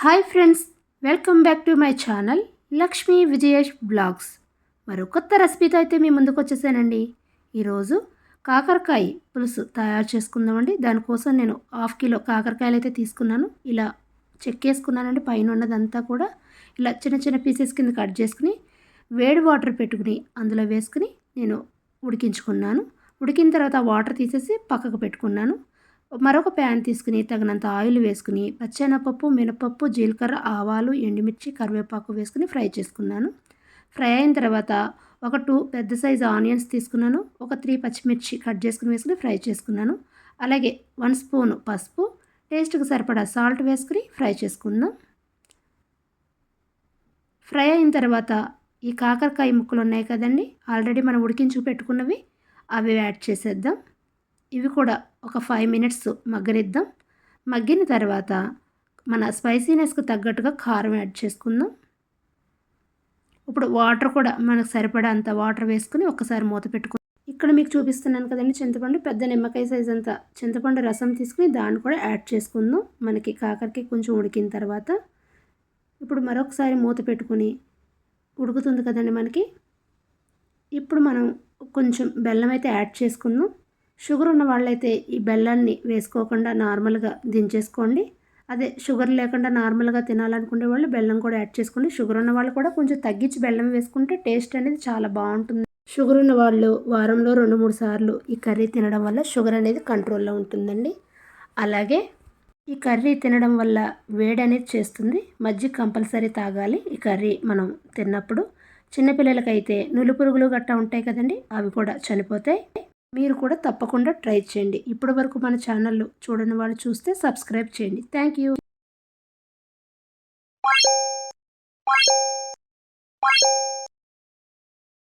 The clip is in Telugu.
Hi friends welcome back to my channel Lakshmi Vijayesh blogs. మరో కొత్త రెసిపీతో అయితే మీ ముందుకు వచ్చేసానండి. ఈరోజు కాకరకాయ పులుసు తయారు చేసుకుందామండి. దానికోసం నేను హాఫ్ కిలో కాకరకాయలు అయితే తీసుకున్నాను. ఇలా చెక్కేసుకున్నానండి పైన ఉన్నదంతా కూడా. ఇలా చిన్న చిన్న పీసెస్ కింద కట్ చేసుకుని వేడి వాటర్ పెట్టుకుని అందులో వేసుకుని నేను ఉడికించుకున్నాను. ఉడికిన తర్వాత వాటర్ తీసేసి పక్కకు పెట్టుకున్నాను. మరొక ప్యాన్ తీసుకుని తగినంత ఆయిల్ వేసుకుని పచ్చెనపప్పు మినపప్పు జీలకర్ర ఆవాలు ఎండుమిర్చి కరివేపాకు వేసుకుని ఫ్రై చేసుకున్నాను. ఫ్రై అయిన తర్వాత ఒక టూ పెద్ద సైజు ఆనియన్స్ తీసుకున్నాను. ఒక త్రీ పచ్చిమిర్చి కట్ చేసుకుని వేసుకుని ఫ్రై చేసుకున్నాను. అలాగే వన్ స్పూన్ పసుపు టేస్ట్కి సరిపడా సాల్ట్ వేసుకుని ఫ్రై చేసుకుందాం ఫ్రై అయిన తర్వాత ఈ కాకరకాయ ముక్కలు ఉన్నాయి కదండి ఆల్రెడీ మనం ఉడికించుకు పెట్టుకున్నవి అవి యాడ్ చేసేద్దాం. ఇవి కూడా ఒక ఫైవ్ మినిట్స్ మగ్గనిద్దాం. మగ్గిన తర్వాత మన స్పైసీనెస్కి తగ్గట్టుగా కారం యాడ్ చేసుకుందాం. ఇప్పుడు వాటర్ కూడా మనకు సరిపడా అంత వాటర్ వేసుకుని ఒకసారి మూత పెట్టుకుందాం. ఇక్కడ మీకు చూపిస్తున్నాను కదండి చింతపండు. పెద్ద నిమ్మకాయ సైజ్ అంతా చింతపండు రసం తీసుకుని దాన్ని కూడా యాడ్ చేసుకుందాం. మనకి కాకరకి కొంచెం ఉడికిన తర్వాత. ఇప్పుడు మరొకసారి మూత పెట్టుకుని ఉడుకుతుంది కదండి మనకి. ఇప్పుడు మనం కొంచెం బెల్లం అయితే యాడ్ చేసుకుందాం. షుగర్ ఉన్న వాళ్ళైతే ఈ బెల్లాన్ని వేసుకోకుండా నార్మల్గా దించేసుకోండి. అదే షుగర్ లేకుండా నార్మల్గా తినాలనుకునే వాళ్ళు బెల్లం కూడా యాడ్ చేసుకోండి. షుగర్ ఉన్న వాళ్ళు కూడా కొంచెం తగ్గించి బెల్లం వేసుకుంటే టేస్ట్ అనేది చాలా బాగుంటుంది. షుగర్ ఉన్న వాళ్ళు వారంలో రెండు మూడు సార్లు ఈ కర్రీ తినడం వల్ల షుగర్ అనేది కంట్రోల్లో ఉంటుందండి. అలాగే ఈ కర్రీ తినడం వల్ల వేడి అనేది చేస్తుంది. మజ్జిగ కంపల్సరీ తాగాలి. ఈ కర్రీ మనం తిన్నప్పుడు చిన్నపిల్లలకైతే నులు పురుగులు గట్టా ఉంటాయి కదండి అవి కూడా చనిపోతాయి. మీరు కూడా తప్పకుండా ట్రై చేయండి. ఇప్పటి వరకు మన ఛానల్లో చూడని వాళ్ళు చూస్తే సబ్స్క్రైబ్ చేయండి. Thank you.